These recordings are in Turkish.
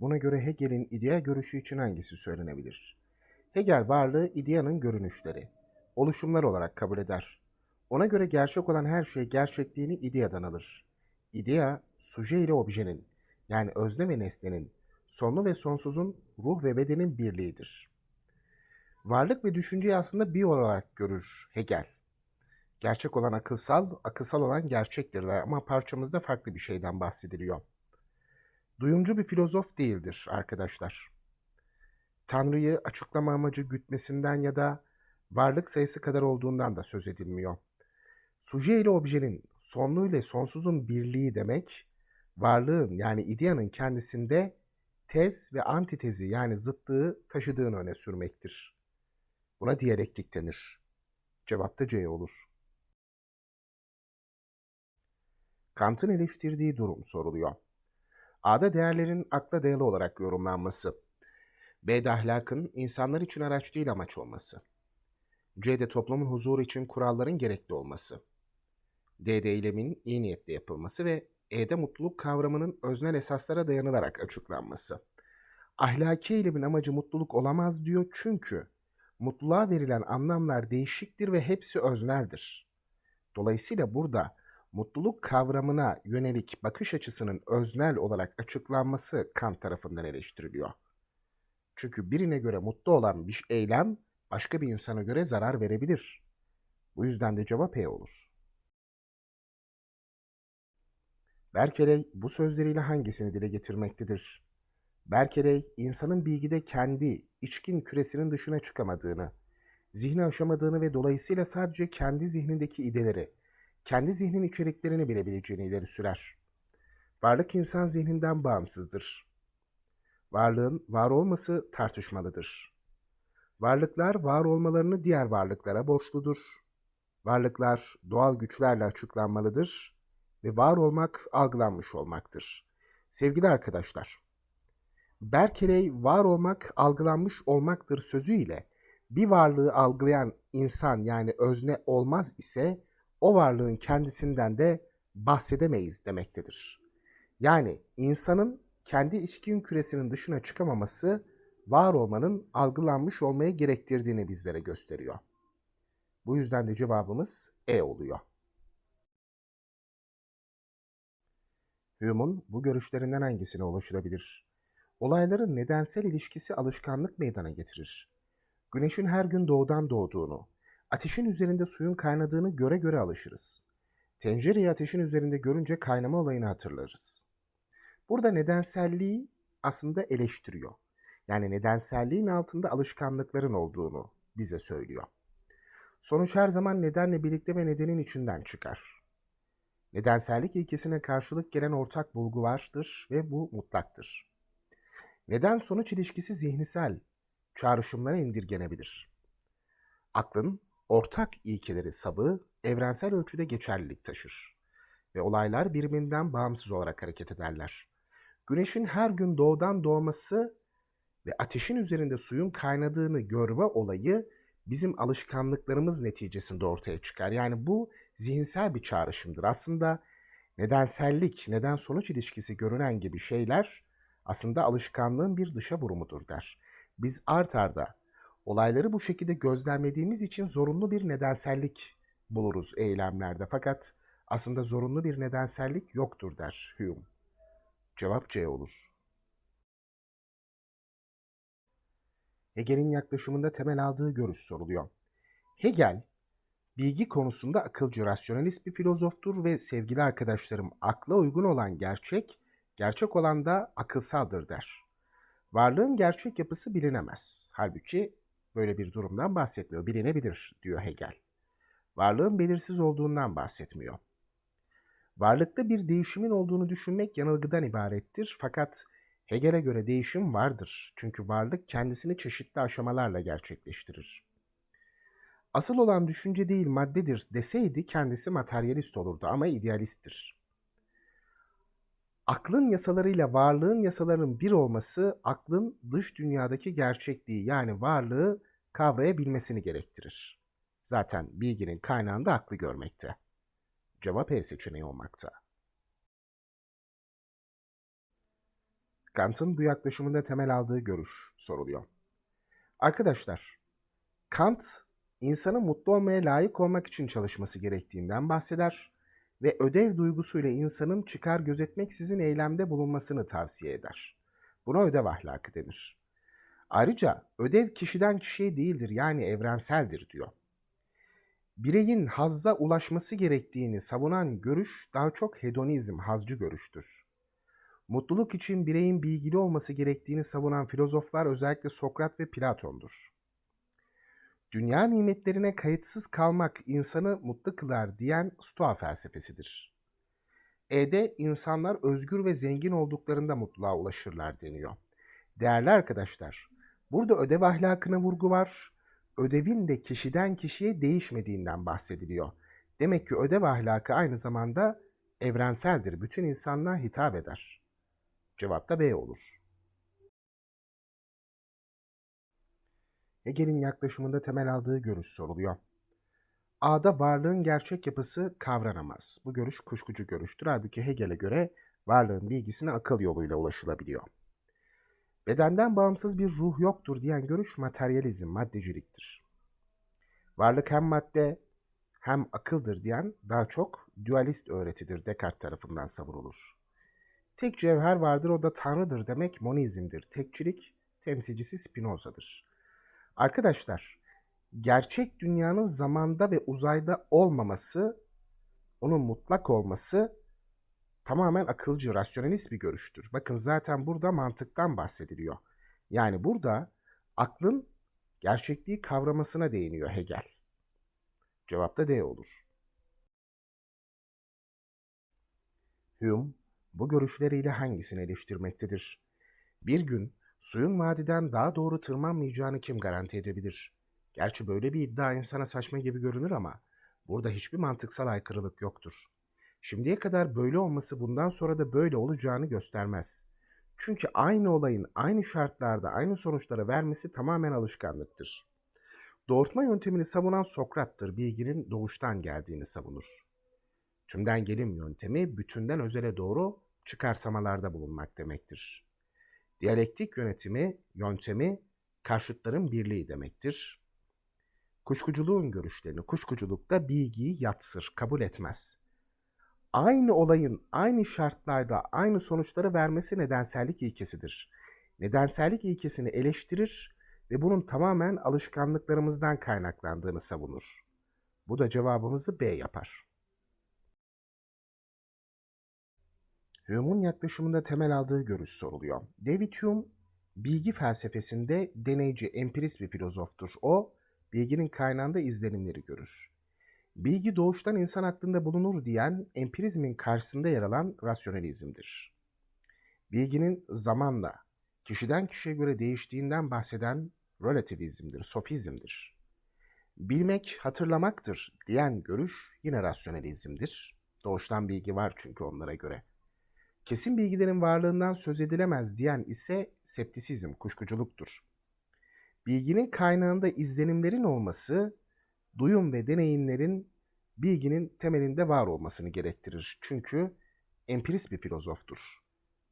Buna göre Hegel'in idea görüşü için hangisi söylenebilir? Hegel varlığı ideanın görünüşleri, oluşumlar olarak kabul eder. Ona göre gerçek olan her şey gerçekliğini ideadan alır. İdea, suje ile objenin, yani özne ve nesnenin, sonlu ve sonsuzun ruh ve bedenin birliğidir. Varlık ve düşünceyi aslında bir olarak görür Hegel. Gerçek olan akılsal, akılsal olan gerçektirler ama parçamızda farklı bir şeyden bahsediliyor. Duyumcu bir filozof değildir arkadaşlar. Tanrı'yı açıklama amacı gütmesinden ya da varlık sayısı kadar olduğundan da söz edilmiyor. Suje ile objenin, sonlu ile sonsuzun birliği demek, varlığın yani ideanın kendisinde tez ve antitezi yani zıtlığı taşıdığını öne sürmektir. Buna diyalektik denir. Cevap da C olur. Kant'ın eleştirdiği durum soruluyor. A'da değerlerin akla dayalı olarak yorumlanması. B'de ahlakın insanlar için araç değil amaç olması. C'de toplumun huzuru için kuralların gerekli olması. D'de eylemin iyi niyetle yapılması ve E'de mutluluk kavramının öznel esaslara dayanılarak açıklanması. Ahlaki eylemin amacı mutluluk olamaz diyor çünkü mutluluğa verilen anlamlar değişiktir ve hepsi özneldir. Dolayısıyla burada mutluluk kavramına yönelik bakış açısının öznel olarak açıklanması Kant tarafından eleştiriliyor. Çünkü birine göre mutlu olan bir eylem başka bir insana göre zarar verebilir. Bu yüzden de cevap E olur. Berkeley bu sözleriyle hangisini dile getirmektedir? Berkeley, insanın bilgide kendi, içkin küresinin dışına çıkamadığını, zihni aşamadığını ve dolayısıyla sadece kendi zihnindeki ideleri, kendi zihnin içeriklerini bilebileceğini ileri sürer. Varlık insan zihninden bağımsızdır. Varlığın var olması tartışmalıdır. Varlıklar var olmalarını diğer varlıklara borçludur. Varlıklar doğal güçlerle açıklanmalıdır ve var olmak algılanmış olmaktır. Sevgili arkadaşlar, Berkeley var olmak algılanmış olmaktır sözüyle bir varlığı algılayan insan yani özne olmaz ise o varlığın kendisinden de bahsedemeyiz demektedir. Yani insanın kendi içkin küresinin dışına çıkamaması var olmanın algılanmış olmaya gerektirdiğini bizlere gösteriyor. Bu yüzden de cevabımız E oluyor. Hume'un bu görüşlerinden hangisine ulaşılabilir? Olayların nedensel ilişkisi alışkanlık meydana getirir. Güneşin her gün doğudan doğduğunu, ateşin üzerinde suyun kaynadığını göre göre alışırız. Tencereyi ateşin üzerinde görünce kaynama olayını hatırlarız. Burada nedenselliği aslında eleştiriyor. Yani nedenselliğin altında alışkanlıkların olduğunu bize söylüyor. Sonuç her zaman nedenle birlikte ve nedenin içinden çıkar. Nedensellik ilkesine karşılık gelen ortak bulgu vardır ve bu mutlaktır. Neden sonuç ilişkisi zihnisel çağrışımlara indirgenebilir. Aklın ortak ilkeleri sabı evrensel ölçüde geçerlilik taşır ve olaylar birbirinden bağımsız olarak hareket ederler. Güneşin her gün doğudan doğması ve ateşin üzerinde suyun kaynadığını görme olayı bizim alışkanlıklarımız neticesinde ortaya çıkar. Yani bu zihinsel bir çağrışımdır. Aslında nedensellik, neden sonuç ilişkisi görünen gibi şeyler aslında alışkanlığın bir dışa vurumudur der. Biz art arda olayları bu şekilde gözlemlediğimiz için zorunlu bir nedensellik buluruz eylemlerde. Fakat aslında zorunlu bir nedensellik yoktur der Hume. Cevap C olur. Hegel'in yaklaşımında temel aldığı görüş soruluyor. Hegel, bilgi konusunda akılcı, rasyonalist bir filozoftur ve sevgili arkadaşlarım akla uygun olan gerçek, gerçek olan da akılsaldır der. Varlığın gerçek yapısı bilinemez. Halbuki böyle bir durumdan bahsetmiyor. Bilinebilir diyor Hegel. Varlığın belirsiz olduğundan bahsetmiyor. Varlıkta bir değişimin olduğunu düşünmek yanılgıdan ibarettir fakat Hegel'e göre değişim vardır. Çünkü varlık kendisini çeşitli aşamalarla gerçekleştirir. Asıl olan düşünce değil maddedir deseydi kendisi materyalist olurdu ama idealisttir. Aklın yasalarıyla varlığın yasalarının bir olması aklın dış dünyadaki gerçekliği yani varlığı kavrayabilmesini gerektirir. Zaten bilginin kaynağında aklı görmekte. Cevap E seçeneği olmakta. Kant'ın bu yaklaşımında temel aldığı görüş soruluyor. Arkadaşlar, Kant insanın mutlu olmaya layık olmak için çalışması gerektiğinden bahseder ve ödev duygusuyla insanın çıkar gözetmeksizin eylemde bulunmasını tavsiye eder. Buna ödev ahlakı denir. Ayrıca ödev kişiden kişiye değildir yani evrenseldir diyor. Bireyin hazza ulaşması gerektiğini savunan görüş daha çok hedonizm, hazcı görüştür. Mutluluk için bireyin bilgili olması gerektiğini savunan filozoflar özellikle Sokrat ve Platon'dur. Dünya nimetlerine kayıtsız kalmak insanı mutlu kılar diyen Stoa felsefesidir. E'de insanlar özgür ve zengin olduklarında mutluluğa ulaşırlar deniyor. Değerli arkadaşlar, burada ödev ahlakına vurgu var. Ödevin de kişiden kişiye değişmediğinden bahsediliyor. Demek ki ödev ahlakı aynı zamanda evrenseldir. Bütün insanlığa hitap eder. Cevap da B olur. Hegel'in yaklaşımında temel aldığı görüş soruluyor. A'da varlığın gerçek yapısı kavranamaz. Bu görüş kuşkucu görüştür. Halbuki Hegel'e göre varlığın bilgisine akıl yoluyla ulaşılabiliyor. Bedenden bağımsız bir ruh yoktur diyen görüş materyalizm, maddeciliktir. Varlık hem madde hem akıldır diyen daha çok dualist öğretidir Descartes tarafından savunulur. Tek cevher vardır o da tanrıdır demek monizmdir. Tekçilik temsilcisi Spinoza'dır. Arkadaşlar, gerçek dünyanın zamanda ve uzayda olmaması, onun mutlak olması tamamen akılcı, rasyonelist bir görüştür. Bakın zaten burada mantıktan bahsediliyor. Yani burada aklın gerçekliği kavramasına değiniyor Hegel. Cevap da D olur. Hume bu görüşleriyle hangisini eleştirmektedir? Bir gün suyun vadiden daha doğru tırmanmayacağını kim garanti edebilir? Gerçi böyle bir iddia insana saçma gibi görünür ama burada hiçbir mantıksal aykırılık yoktur. Şimdiye kadar böyle olması bundan sonra da böyle olacağını göstermez. Çünkü aynı olayın aynı şartlarda aynı sonuçları vermesi tamamen alışkanlıktır. Doğurtma yöntemini savunan Sokrat'tır. Bilginin doğuştan geldiğini savunur. Tümden gelim yöntemi bütünden özele doğru çıkarsamalarda bulunmak demektir. Diyalektik yönetimi, yöntemi karşıtların birliği demektir. Kuşkuculuğun görüşlerini kuşkuculukta bilgiyi yatsır, kabul etmez. Aynı olayın aynı şartlarda aynı sonuçları vermesi nedensellik ilkesidir. Nedensellik ilkesini eleştirir ve bunun tamamen alışkanlıklarımızdan kaynaklandığını savunur. Bu da cevabımızı B yapar. Hume'un yaklaşımında temel aldığı görüş soruluyor. David Hume, bilgi felsefesinde deneyci, empirist bir filozoftur. O, bilginin kaynağında izlenimleri görür. Bilgi doğuştan insan aklında bulunur diyen empirizmin karşısında yer alan rasyonalizmdir. Bilginin zamanla, kişiden kişiye göre değiştiğinden bahseden relativizmdir, sofizmdir. Bilmek hatırlamaktır diyen görüş yine rasyonalizmdir. Doğuştan bilgi var çünkü onlara göre. Kesin bilgilerin varlığından söz edilemez diyen ise septisizm, kuşkuculuktur. Bilginin kaynağında izlenimlerin olması, duyum ve deneyimlerin bilginin temelinde var olmasını gerektirir. Çünkü empirist bir filozoftur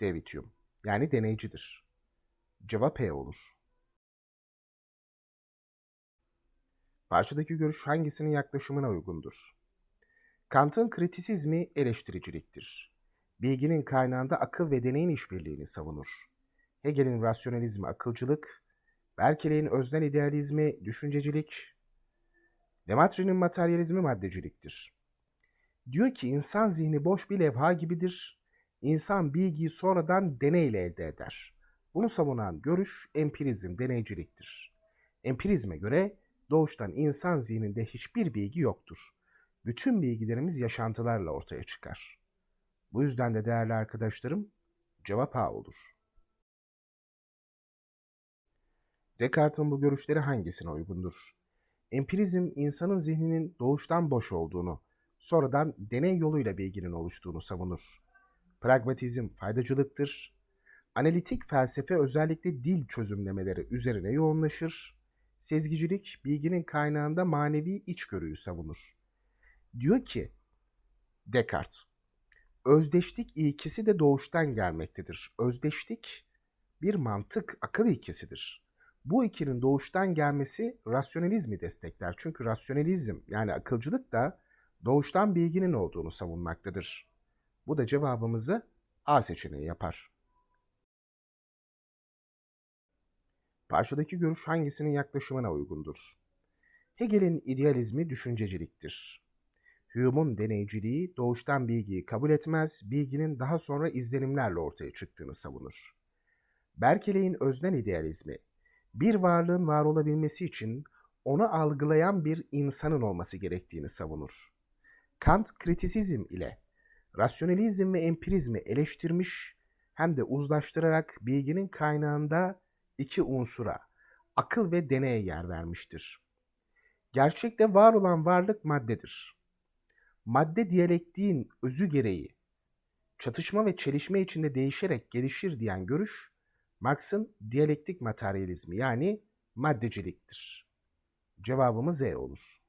David Hume. Yani deneycidir. Cevap E olur. Parçadaki görüş hangisinin yaklaşımına uygundur? Kant'ın kritisizmi eleştiriciliktir bilginin kaynağında akıl ve deneyin işbirliğini savunur. Hegel'in rasyonalizmi akılcılık, Berkeley'in öznel idealizmi düşüncecilik, Lemaitre'nin materyalizmi maddeciliktir. Diyor ki insan zihni boş bir levha gibidir. İnsan bilgiyi sonradan deneyle elde eder. Bunu savunan görüş empirizm, deneyciliktir. Empirizme göre doğuştan insan zihninde hiçbir bilgi yoktur. Bütün bilgilerimiz yaşantılarla ortaya çıkar. Bu yüzden de değerli arkadaşlarım cevap A olur. Descartes'in bu görüşleri hangisine uygundur? Empirizm insanın zihninin doğuştan boş olduğunu, sonradan deney yoluyla bilginin oluştuğunu savunur. Pragmatizm faydacılıktır. Analitik felsefe özellikle dil çözümlemeleri üzerine yoğunlaşır. Sezgicilik bilginin kaynağında manevi içgörüyü savunur. Diyor ki Descartes, özdeşlik ilkesi de doğuştan gelmektedir. Özdeşlik bir mantık, akıl ilkesidir. Bu ikinin doğuştan gelmesi rasyonalizmi destekler. Çünkü rasyonalizm yani akılcılık da doğuştan bilginin olduğunu savunmaktadır. Bu da cevabımızı A seçeneği yapar. Parçadaki görüş hangisinin yaklaşımına uygundur? Hegel'in idealizmi düşünceciliktir. Hume'un deneyciliği doğuştan bilgiyi kabul etmez, bilginin daha sonra izlenimlerle ortaya çıktığını savunur. Berkeley'in öznel idealizmi, bir varlığın var olabilmesi için onu algılayan bir insanın olması gerektiğini savunur. Kant kritisizm ile rasyonalizm ve empirizmi eleştirmiş hem de uzlaştırarak bilginin kaynağında iki unsura, akıl ve deneye yer vermiştir. Gerçekte var olan varlık maddedir. Madde diyalektiğin özü gereği çatışma ve çelişme içinde değişerek gelişir diyen görüş Marx'ın diyalektik materyalizmi yani maddeciliktir. Cevabımız E olur.